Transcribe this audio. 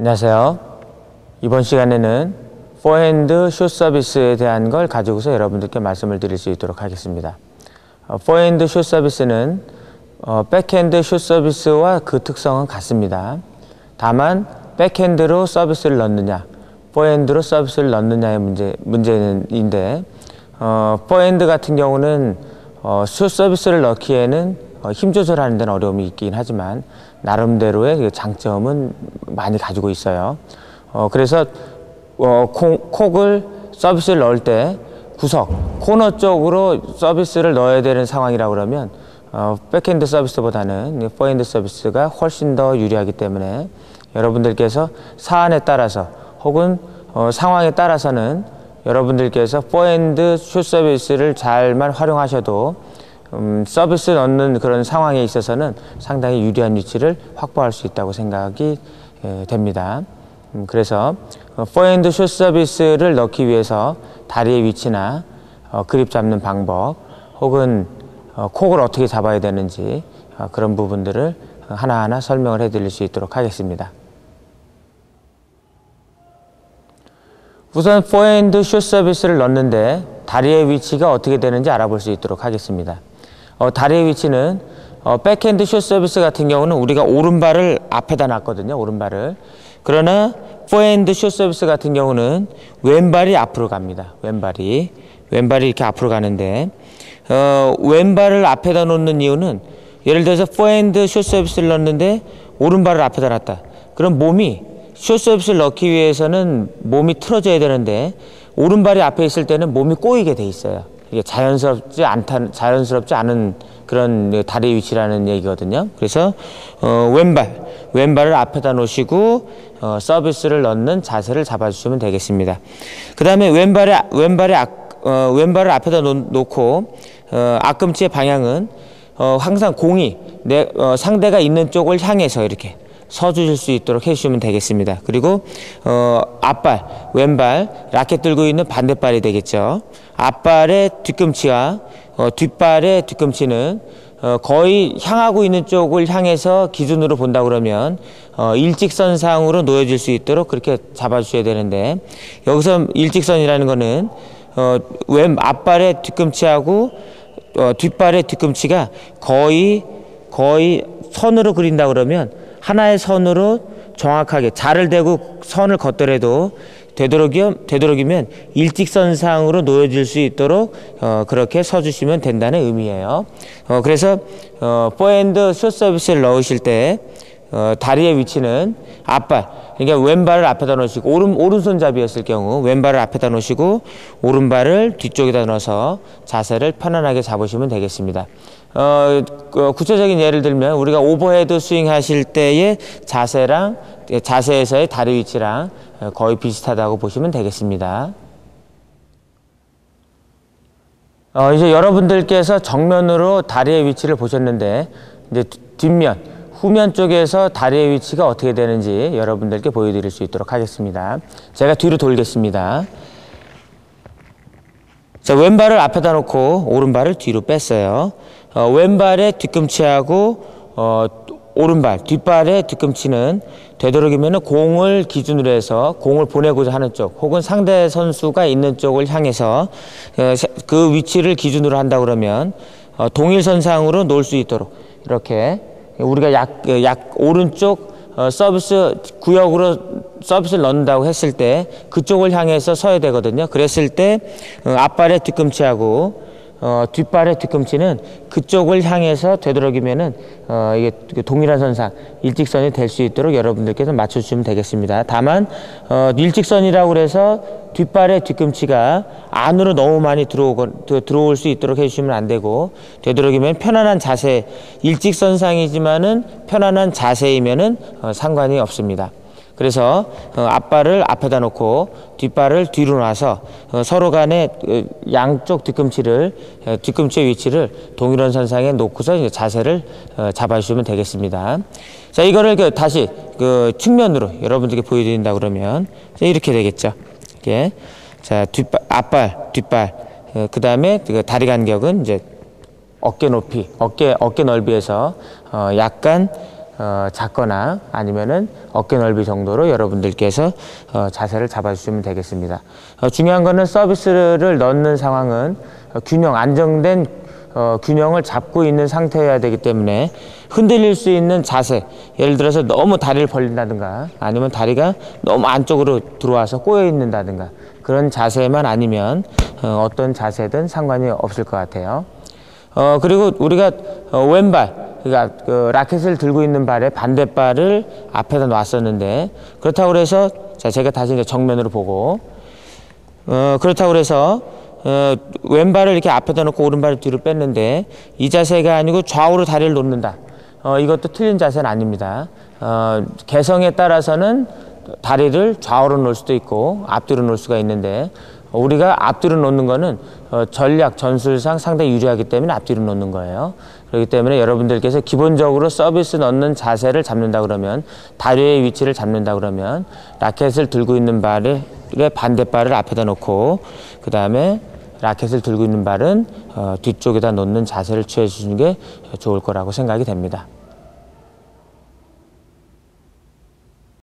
안녕하세요. 이번 시간에는 포핸드 슛 서비스에 대한 걸 가지고서 여러분들께 말씀을 드릴 수 있도록 하겠습니다. 어, 포핸드 슛 서비스는 어, 백핸드 슛 서비스와 그 특성은 같습니다. 다만 백핸드로 서비스를 넣느냐, 포핸드로 서비스를 넣느냐의 문제, 문제인데 어, 포핸드 같은 경우는 어, 슛 서비스를 넣기에는 어, 힘 조절하는 데는 어려움이 있긴 하지만 나름대로의 그 장점은 많이 가지고 있어요. 어, 그래서 어, 콩, 콕을 서비스를 넣을 때 구석, 코너 쪽으로 서비스를 넣어야 되는 상황이라 그러면 어, 백핸드 서비스보다는 포핸드 서비스가 훨씬 더 유리하기 때문에 여러분들께서 사안에 따라서 혹은 어, 상황에 따라서는 여러분들께서 포핸드 슛 서비스를 잘만 활용하셔도 음, 서비스 넣는 그런 상황에 있어서는 상당히 유리한 위치를 확보할 수 있다고 생각이 에, 됩니다. 음, 그래서 어, 포핸드 슛 서비스를 넣기 위해서 다리의 위치나 어, 그립 잡는 방법 혹은 어, 콕을 어떻게 잡아야 되는지 어, 그런 부분들을 하나하나 설명을 해드릴 수 있도록 하겠습니다. 우선 포핸드 슛 서비스를 넣는데 다리의 위치가 어떻게 되는지 알아볼 수 있도록 하겠습니다. 어, 다리의 위치는 어, 백핸드 슛 서비스 같은 경우는 우리가 오른발을 앞에다 놨거든요. 오른발을. 그러나 포핸드 슛 서비스 같은 경우는 왼발이 앞으로 갑니다. 왼발이. 왼발이 이렇게 앞으로 가는데 어, 왼발을 앞에다 놓는 이유는 예를 들어서 포핸드 슛 서비스를 넣는데 오른발을 앞에다 놨다. 그럼 몸이 슛 서비스를 넣기 위해서는 몸이 틀어져야 되는데 오른발이 앞에 있을 때는 몸이 꼬이게 돼 있어요. 이게 자연스럽지 않다, 자연스럽지 않은 그런 다리 위치라는 얘기거든요. 그래서 어, 왼발, 왼발을 앞에다 놓으시고 어, 서비스를 넣는 자세를 잡아주시면 되겠습니다. 그 다음에 왼발에 왼발에 앞, 어, 왼발을 앞에다 놓 고 어, 앞꿈치의 방향은 어, 항상 공이 내 어, 상대가 있는 쪽을 향해서 이렇게 서주실 수 있도록 해주시면 되겠습니다. 그리고 어, 앞발, 왼발, 라켓 들고 있는 반대발이 되겠죠. 앞발의 뒤꿈치와 어, 뒷발의 뒤꿈치는 어, 거의 향하고 있는 쪽을 향해서 기준으로 본다 그러면 어, 일직선상으로 놓여질 수 있도록 그렇게 잡아주셔야 되는데 여기서 일직선이라는 거는 어, 왼 앞발의 뒤꿈치하고 어, 뒷발의 뒤꿈치가 거의 거의 선으로 그린다 그러면 하나의 선으로 정확하게 자를 대고 선을 걷더라도 되도록이면, 되도록이면 일직선상으로 놓여질 수 있도록 어, 그렇게 서주시면 된다는 의미예요. 어, 그래서 어, 포핸드 숏 서비스를 넣으실 때 어, 다리의 위치는 앞발, 그러니까 왼발을 앞에다 놓으시고 오른 오른손잡이였을 경우 왼발을 앞에다 놓으시고 오른발을 뒤쪽에다 넣어서 자세를 편안하게 잡으시면 되겠습니다. 어, 그 구체적인 예를 들면 우리가 오버헤드 스윙 하실 때의 자세랑 자세에서의 다리 위치랑 거의 비슷하다고 보시면 되겠습니다. 어, 이제 여러분들께서 정면으로 다리의 위치를 보셨는데 이제 뒷면, 후면 쪽에서 다리의 위치가 어떻게 되는지 여러분들께 보여드릴 수 있도록 하겠습니다. 제가 뒤로 돌겠습니다. 자, 왼발을 앞에다 놓고 오른발을 뒤로 뺐어요. 어, 왼발의 뒤꿈치하고 어, 오른발, 뒷발의 뒤꿈치는 되도록이면 공을 기준으로 해서 공을 보내고자 하는 쪽 혹은 상대 선수가 있는 쪽을 향해서 어, 그 위치를 기준으로 한다 그러면 어, 동일 선상으로 놓을 수 있도록 이렇게 우리가 약, 약 오른쪽 어, 서비스 구역으로 서비스를 넣는다고 했을 때 그쪽을 향해서 서야 되거든요. 그랬을 때 어, 앞발의 뒤꿈치하고 어, 뒷발의 뒤꿈치는 그쪽을 향해서 되도록이면은 어, 이게 그 동일한 선상 일직선이 될 수 있도록 여러분들께서 맞춰주시면 되겠습니다. 다만 어, 일직선이라고 그래서 뒷발의 뒤꿈치가 안으로 너무 많이 들어오고 들어올 수 있도록 해주시면 안 되고 되도록이면 편안한 자세 일직선상이지만은 편안한 자세이면은 어, 상관이 없습니다. 그래서 어, 앞발을 앞에다 놓고 뒷발을 뒤로 놔서 어, 서로 간에 어, 양쪽 뒤꿈치를 뒤꿈치의 위치를 동일한 선상에 놓고서 자세를 잡아주시면 되겠습니다. 자 이거를 그 다시 그 측면으로 여러분들께 보여드린다 그러면 이렇게 되겠죠. 이렇게 자 뒷발 앞발 뒷발 그 다음에 그 다리 간격은 이제 어깨 높이 어깨 어깨 넓이에서 약간 어, 작거나 아니면은 어깨 넓이 정도로 여러분들께서 어, 자세를 잡아주시면 되겠습니다. 어, 중요한 거는 서비스를 넣는 상황은 어, 균형, 안정된 어, 균형을 잡고 있는 상태여야 되기 때문에 흔들릴 수 있는 자세 예를 들어서 너무 다리를 벌린다든가 아니면 다리가 너무 안쪽으로 들어와서 꼬여 있는다든가 그런 자세만 아니면 어, 어떤 자세든 상관이 없을 것 같아요. 어, 그리고 우리가 어, 왼발, 그러니까 그 라켓을 들고 있는 발의 반대발을 앞에다 놨었는데 그렇다고 그래서 자, 제가 다시 이제 정면으로 보고 어, 그렇다고 그래서 어, 왼발을 이렇게 앞에다 놓고 오른발을 뒤로 뺐는데 이 자세가 아니고 좌우로 다리를 놓는다. 어, 이것도 틀린 자세는 아닙니다. 어, 개성에 따라서는 다리를 좌우로 놓을 수도 있고 앞뒤로 놓을 수가 있는데 우리가 앞뒤로 놓는 거는 어, 전략 전술상 상당히 유리하기 때문에 앞뒤로 놓는 거예요. 그렇기 때문에 여러분들께서 기본적으로 서비스 넣는 자세를 잡는다 그러면 다리의 위치를 잡는다 그러면 라켓을 들고 있는 발의 반대발을 앞에다 놓고 그 다음에 라켓을 들고 있는 발은 어, 뒤쪽에다 놓는 자세를 취해 주시는 게 좋을 거라고 생각이 됩니다.